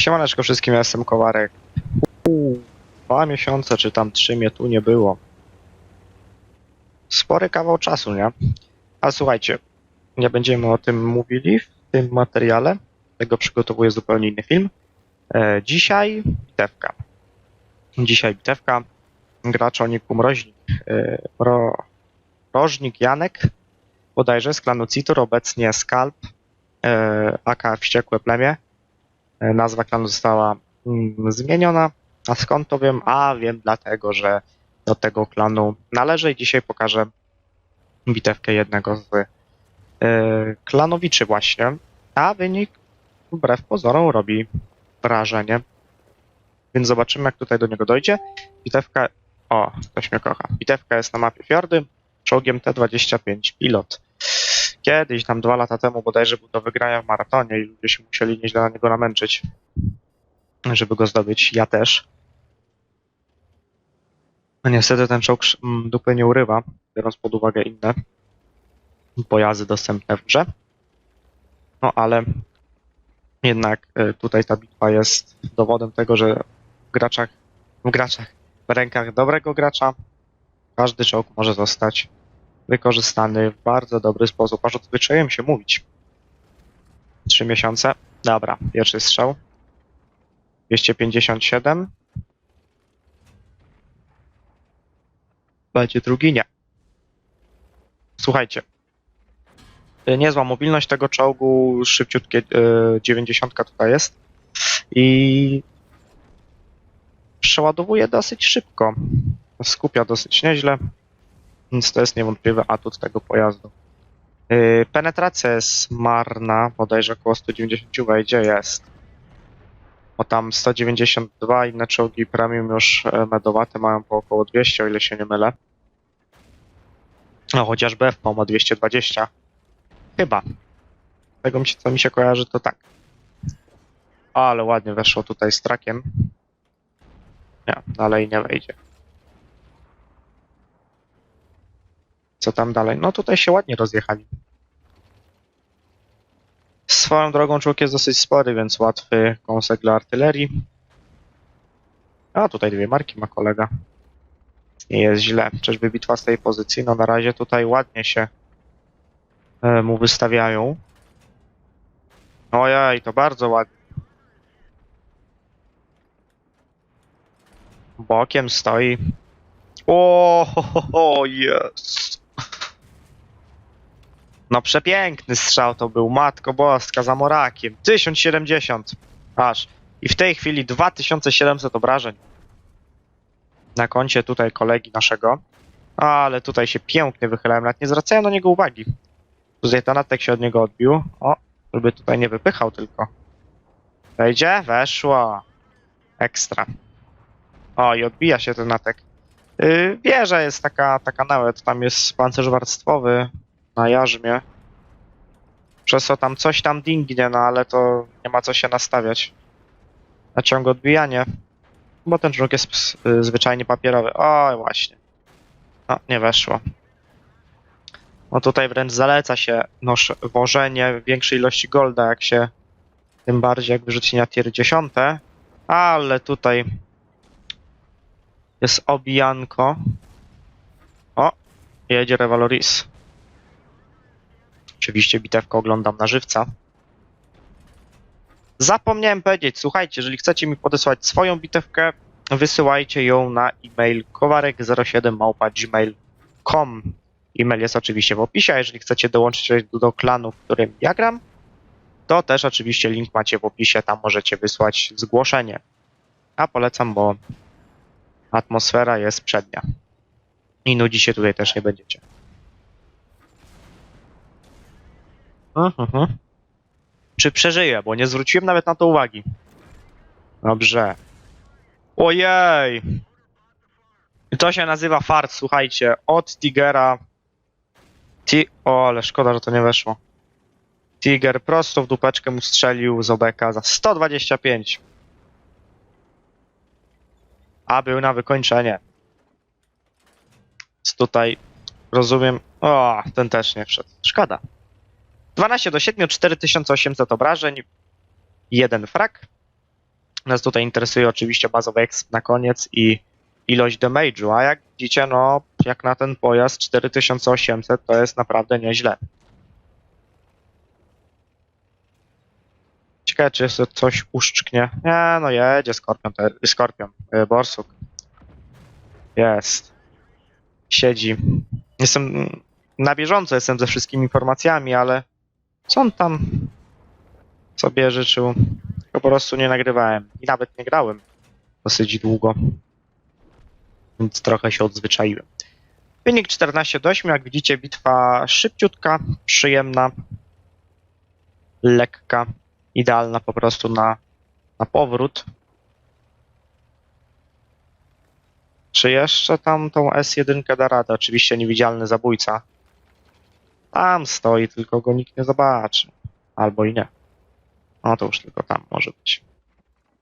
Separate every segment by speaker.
Speaker 1: Siemaneczko wszystkim, ja jestem Kowarek. Uuu, dwa miesiące czy tam trzy mnie tu nie było. Spory kawał czasu, nie? A słuchajcie, nie będziemy o tym mówili w tym materiale. Tego przygotowuję zupełnie inny film. E, dzisiaj bitewka. Dzisiaj bitewka. Gracz o niku Mroźnik. E, ro, Rożnik Janek, bodajże z klanu Citur, obecnie Skalp, e, aka Wściekłe Plemię. E, Nazwa klanu została mm, zmieniona. A skąd to wiem? A wiem dlatego, że do tego klanu należy i dzisiaj pokażę bitewkę jednego z e, klanowiczy właśnie. A wynik wbrew pozorom robi wrażenie. Więc zobaczymy jak tutaj do niego dojdzie. Bitewka... O, ktoś mnie kocha. Bitewka jest na mapie Fiordy. Czołgiem T25 pilot. Kiedyś, tam dwa lata temu bodajże był do wygrania w maratonie i ludzie się musieli nieźle na niego namęczyć, żeby go zdobyć. Ja też. A niestety ten czołg dupy nie urywa, biorąc pod uwagę inne pojazdy dostępne w grze. No ale jednak e, tutaj ta bitwa jest dowodem tego, że w graczach, w graczach, w rękach dobrego gracza każdy czołg może zostać wykorzystany w bardzo dobry sposób. Aż odzwyczaiłem się mówić. Trzy miesiące. Dobra, pierwszy strzał. 257. Będzie drugi nie. Słuchajcie. y, Niezła mobilność tego czołgu, szybciutkie y, 90 tutaj jest. I przeładowuje dosyć szybko. Skupia dosyć nieźle. Więc to jest niewątpliwy atut tego pojazdu. Yy, penetracja jest marna, bodajże około 190 wejdzie, jest. Bo tam 192 inne czołgi premium już e, medowate mają po około 200, o ile się nie mylę. No chociażby FPO ma 220. Chyba. Tego mi się, co mi się kojarzy, to tak. Ale ładnie weszło tutaj z trakiem. Nie, dalej nie wejdzie. Co tam dalej? No tutaj się ładnie rozjechali. Swoją drogą człowiek jest dosyć spory, więc łatwy kąsek dla artylerii. A tutaj dwie marki ma kolega. Nie jest źle. Czyżby bitwa z tej pozycji? No na razie tutaj ładnie się e, mu wystawiają. Ojej, to bardzo ładnie. Bokiem stoi. O, ho, ho, ho, jest. No przepiękny strzał to był, matko boska, za Morakiem. 1070, aż. I w tej chwili 2700 obrażeń. Na koncie tutaj kolegi naszego. Ale tutaj się pięknie wychylałem, nawet nie zwracałem na niego uwagi. Tutaj Tanatek się od niego odbił. O, żeby tutaj nie wypychał tylko. Wejdzie? Weszło. Ekstra. O, i odbija się ten natek. Yy, wieża jest taka, taka nawet, tam jest pancerz warstwowy na jarzmie. Przez co tam coś tam dingnie, no ale to nie ma co się nastawiać. Na ciąg odbijanie. Bo ten czołg jest y, zwyczajnie papierowy. O, właśnie. No, nie weszło. No tutaj wręcz zaleca się nosz, wożenie większej ilości golda, jak się tym bardziej jak wyrzucenia tier 10. Ale tutaj jest obijanko. O, jedzie Revaloris. Oczywiście bitewkę oglądam na żywca. Zapomniałem powiedzieć, słuchajcie, jeżeli chcecie mi podesłać swoją bitewkę, wysyłajcie ją na e-mail kowarek07małpa.gmail.com E-mail jest oczywiście w opisie, a jeżeli chcecie dołączyć do, do klanu, w którym ja gram, to też oczywiście link macie w opisie, tam możecie wysłać zgłoszenie. A polecam, bo atmosfera jest przednia. I nudzi się tutaj też nie będziecie. Mhm. Czy przeżyję, bo nie zwróciłem nawet na to uwagi. Dobrze. Ojej! To się nazywa fart, słuchajcie. Od Tigera. Ti... O, ale szkoda, że to nie weszło. Tiger prosto w dupeczkę mu strzelił z obeka za 125. A był na wykończenie. Więc tutaj rozumiem. O, ten też nie wszedł. Szkoda. 12 do 7, 4800 obrażeń. Jeden frak. Nas tutaj interesuje oczywiście bazowy exp na koniec i ilość damage'u, a jak widzicie, no jak na ten pojazd 4800 to jest naprawdę nieźle. Ciekawe, czy jeszcze coś uszczknie. Nie, no jedzie Skorpion, te, Skorpion, y, Borsuk. Jest. Siedzi. Jestem na bieżąco, jestem ze wszystkimi informacjami, ale co on tam sobie życzył? Po prostu nie nagrywałem i nawet nie grałem dosyć długo. Więc trochę się odzwyczaiłem. Wynik 14 do 8, jak widzicie, bitwa szybciutka, przyjemna, lekka, idealna po prostu na, na powrót. Czy jeszcze tam tą S1 da radę? Oczywiście niewidzialny zabójca. Tam stoi, tylko go nikt nie zobaczy. Albo i nie. No to już tylko tam może być.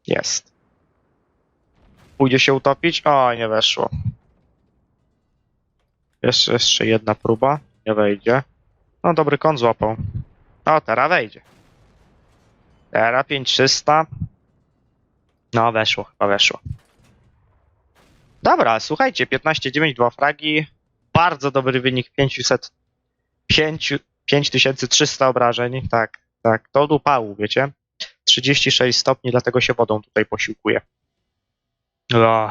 Speaker 1: Jest. Pójdzie się utopić? O, nie weszło. Jeszcze, jeszcze jedna próba. Nie wejdzie. No, dobry kąt złapał. O, teraz wejdzie. Teraz 5300. No, weszło, chyba weszło. Dobra, słuchajcie, 15-9, dwa fragi. Bardzo dobry wynik, 500, 5, 5300 obrażeń. Tak, tak, to od upału, wiecie. 36 stopni, dlatego się wodą tutaj posiłkuje. O,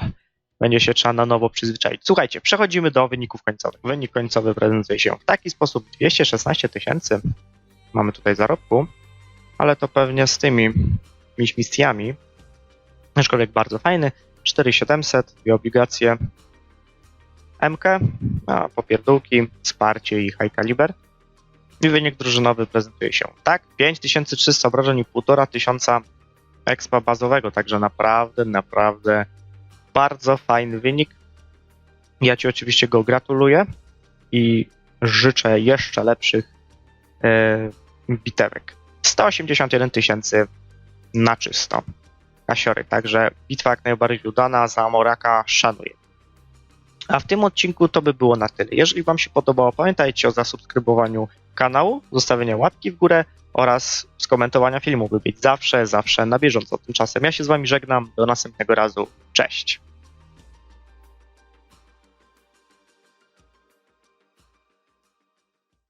Speaker 1: będzie się trzeba na nowo przyzwyczaić. Słuchajcie, przechodzimy do wyników końcowych. Wynik końcowy prezentuje się w taki sposób. 216 tysięcy mamy tutaj zarobku, ale to pewnie z tymi misjami. Aczkolwiek bardzo fajny. 4700 i obligacje MK, a popierdółki, wsparcie i high caliber. I wynik drużynowy prezentuje się tak. 5300 obrażeń i 1500 expa bazowego, także naprawdę, naprawdę bardzo fajny wynik. Ja Ci oczywiście go gratuluję i życzę jeszcze lepszych e, bitewek. 181 tysięcy na czysto. Kasiory, także bitwa jak najbardziej udana, za Moraka szanuję. A w tym odcinku to by było na tyle. Jeżeli Wam się podobało, pamiętajcie o zasubskrybowaniu kanału, zostawienia łapki w górę oraz skomentowania filmu, by być zawsze, zawsze na bieżąco. Tymczasem ja się z Wami żegnam. Do następnego razu. Cześć.